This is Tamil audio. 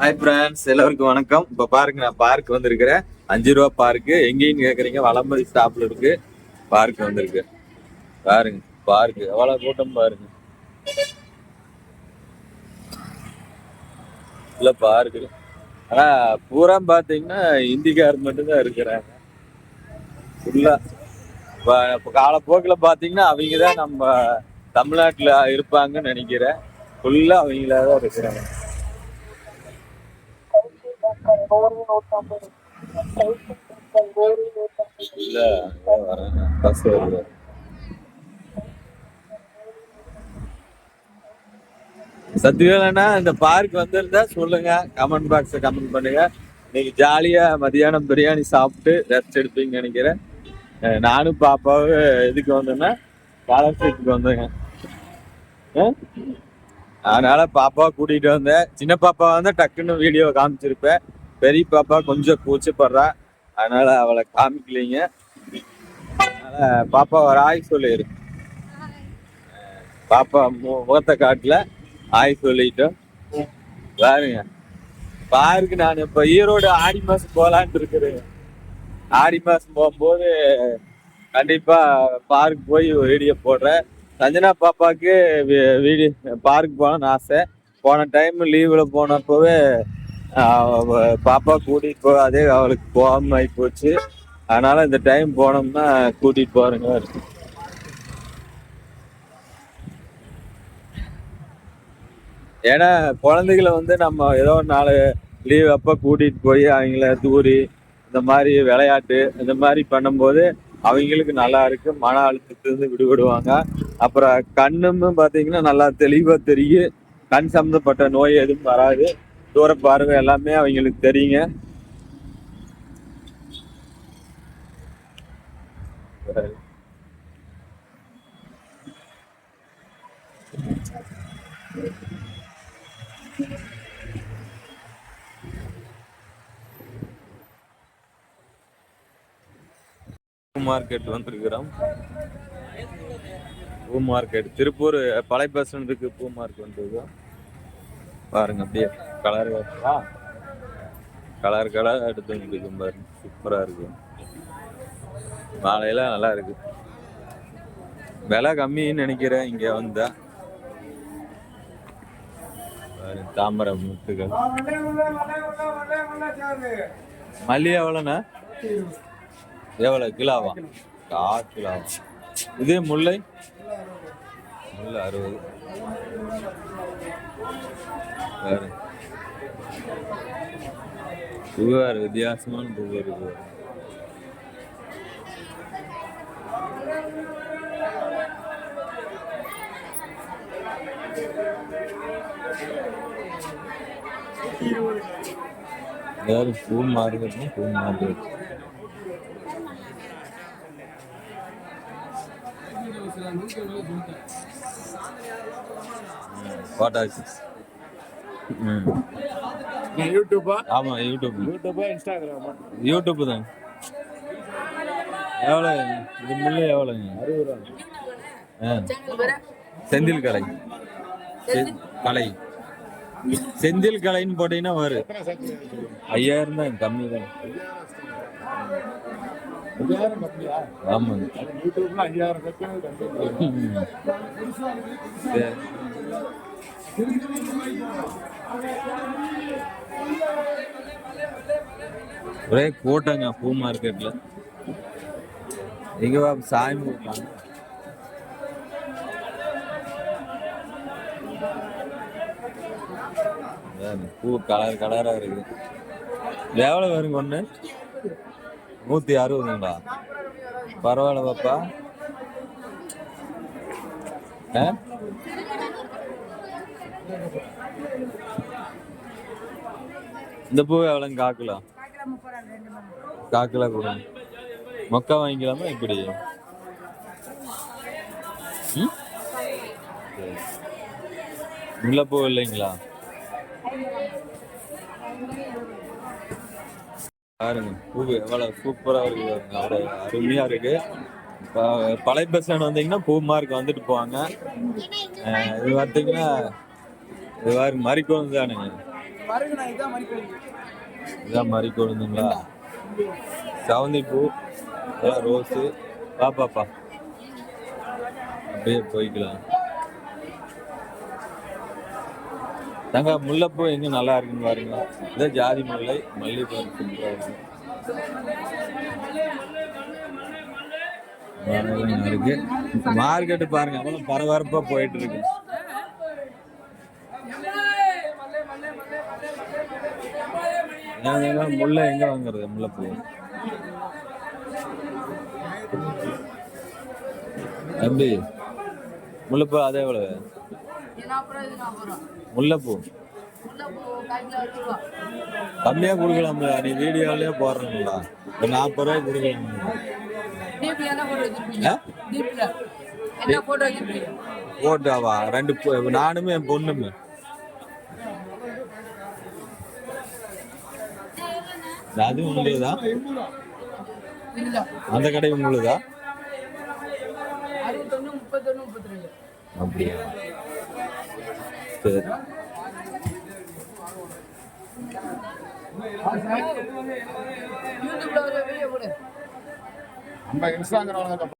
ஹாய் ஃப்ரெண்ட்ஸ் எல்லாருக்கும் வணக்கம். இப்போ பாருங்க நான் பார்க் வந்திருக்கிறேன். அஞ்சு ரூபா பார்க்கு எங்கேன்னு கேட்குறீங்க வளம்பதி ஸ்டாப்ல இருக்கு. பார்க் வந்திருக்கு. பாருங்க பார்க் எவ்வளோ கூட்டம் பாருங்க. இல்ல பார்க்கு ஆனா பூரா பாத்தீங்கன்னா இந்திக்கார் மட்டும்தான் இருக்கிறாங்க. ஃபுல்லா இப்போ காலப்போக்கில் பார்த்தீங்கன்னா அவங்க தான் நம்ம தமிழ்நாட்டில் இருப்பாங்கன்னு நினைக்கிறேன். ஃபுல்லாக அவங்களா தான் இருக்கிறாங்க. இல்ல வரேன் பஸ் வருது இந்த பார்க் வந்திருந்தா சொல்லுங்க. கமெண்ட் பாக்ஸ் கமெண்ட் பண்ணுங்க. நீங்க ஜாலியா மதியானம் பிரியாணி சாப்பிட்டு ரெஸ்ட் எடுப்பீங்க நினைக்கிறேன். நானும் பாப்பாவும் எதுக்கு வந்தேன்னா ஸ்காலர்ஷிப்புக்கு வந்தேங்க. அதனால பாப்பாவை கூட்டிட்டு வந்தேன். சின்ன பாப்பா வந்து டக்குன்னு வீடியோ காமிச்சிருப்பேன். பெரிய பாப்பா கொஞ்சம் கூச்சப்படுறா. அதனால அவளை காமிக்கலைங்க. அதனால பாப்பா ஒரு ஆய் சொல்லிடு பாப்பா முகத்தை காட்டில். ஆய் சொல்லிட்டோம். பாருங்க. பாருக்கு நான் இப்ப ஈரோடு ஆடி மாசம் போகலான்ட்டு இருக்கிறேன். ஆடி மாசம் போகும்போது கண்டிப்பா பார்க் போய் வீடியோ போடுறேன். சஞ்சனா பாப்பாவுக்கு வீடியோ பார்க் போகணும்னு ஆசை. போன டைம் லீவ்ல போனப்பவே அவ பாப்பா கூட்டிட்டு போகாதே அவளுக்கு போகாம ஆகி போச்சு. அதனால இந்த டைம் போனோம்னா கூட்டிட்டு போறேங்க ஏன்னா குழந்தைகளை வந்து நம்ம ஏதோ ஒரு நாள் லீவ் அப்போ கூட்டிட்டு போய் அவங்கள தூரி இந்த மாதிரி விளையாட்டு இந்த மாதிரி பண்ணும்போது அவங்களுக்கு நல்லா இருக்கு. மன அழுத்தத்திலிருந்து விடுபடுவாங்க. அப்புறம் கண்ணும் பாத்தீங்கன்னா நல்லா தெளிவா தெரியும். கண் சம்பந்தப்பட்ட நோய் எதுவும் வராது. தூர பார்வை எல்லாமே அவங்களுக்கு தெரியுங்க. பூ மார்க்கெட் வந்திருக்கிறோம். பூ மார்க்கெட் திருப்பூர் பழைய பஸ் ஸ்டாண்டுக்கு பூ மார்க்கெட் வந்திருக்கோம் பாருங்க அப்படியே கலர் கலர் கலர் எடுத்து வந்துருக்கும் பாருங்க. சூப்பரா இருக்கு. மாலையெல்லாம் நல்லா இருக்கு. விலை கம்மின்னு நினைக்கிறேன் இங்க வந்தா. தாமரை முத்துகள் மல்லி எவ்வளோண்ணா? எவ்வளோ? கிலோவா? கா கிலோவா? இது முல்லை? முல்லை அறுபது. வேறு பூவார் வித்தியாசமான பூ இருக்கு வேறு பூ மார்க்கெட்னா பூ மார்க்கெட் போட்டாச்சு ம் யூடியூபா ஆமா யூடியூப். யூடியூபா இன்ஸ்டாகிராமா? யூடியூப் தான். எவ்வளோ இது முள்ளு எவ்வளோங்க அறுபது ரூபா. செந்தில் கலை. கலை. செந்தில் கலைன்னு போட்டீங்கன்னா வரும் ஐயாயிரம் தான் கம்மி தான். ஆமாங்க ஐயாயிரம் ஒரே கூட்டங்க பூ மார்க்கெட்ல எங்க வா சாமி கூட்டம் பூ கலர் கலரா இருக்கு. எவ்வளவு வருங்க ஒண்ணு நூத்தி அறுபதுங்களா? பரவாயில்ல பாப்பா. ஆ? இந்த பூ எவ்வளோங்க காக்கிலோ? காக்கிலோ கொடுங்க மொக்கா வாங்கிக்கலாமா இப்படி? முல்லை பூ முல்லைப்பூ இல்லைங்களா? பாருங்க பூ எவ்வளோ சூப்பராக இருக்குது அவ்வளோ அருமையாக இருக்குது இப்போ பழைய பஸ் ஸ்டாண்ட் வந்தீங்கன்னா பூ மார்க் வந்துட்டு போவாங்க. இது பார்த்தீங்கன்னா இது பாருங்க மறிக்கோந்து தானுங்க. இதுதான் இதான் மாதிரி கொழுந்துங்களா பூ இதெல்லாம் ரோஸு. பாப்பாப்பா அப்படியே போய்க்கலாம். தங்க முல்லைப்பூ எங்க நல்லா இருக்குன்னு பாருங்க. இதான் ஜாதி முல்லை மல்லிகைப்பூ இருக்கு. இருக்கு. மார்க்கெட்டு பாருங்க அவ்வளோ பரபரப்பாக போயிட்டு இருக்கு. முல்லை எங்க வாங்குறது? முல்லைப்பூ தம்பி முல்லைப்பூ அதே எவ்வளவு? முல்லைப்பூ கம்மியா கொடுக்கலாம்ல. நீ வீடியோலயே போடுறீங்களா நாற்பது ரூபாய் கொடுக்கலாம். டிபி என்ன போட்டு வச்சிருப்பீங்க டிபியில் என்ன போட்டு வச்சிருப்பீங்க ஓட்டாவா ரெண்டு நானுமே என் பொண்ணுமே. அது உங்களுதா? அந்த கடை உங்களுதா? முப்பத்தி அப்படியா? சரி. நம்ம இன்ஸ்டாகிராம்ல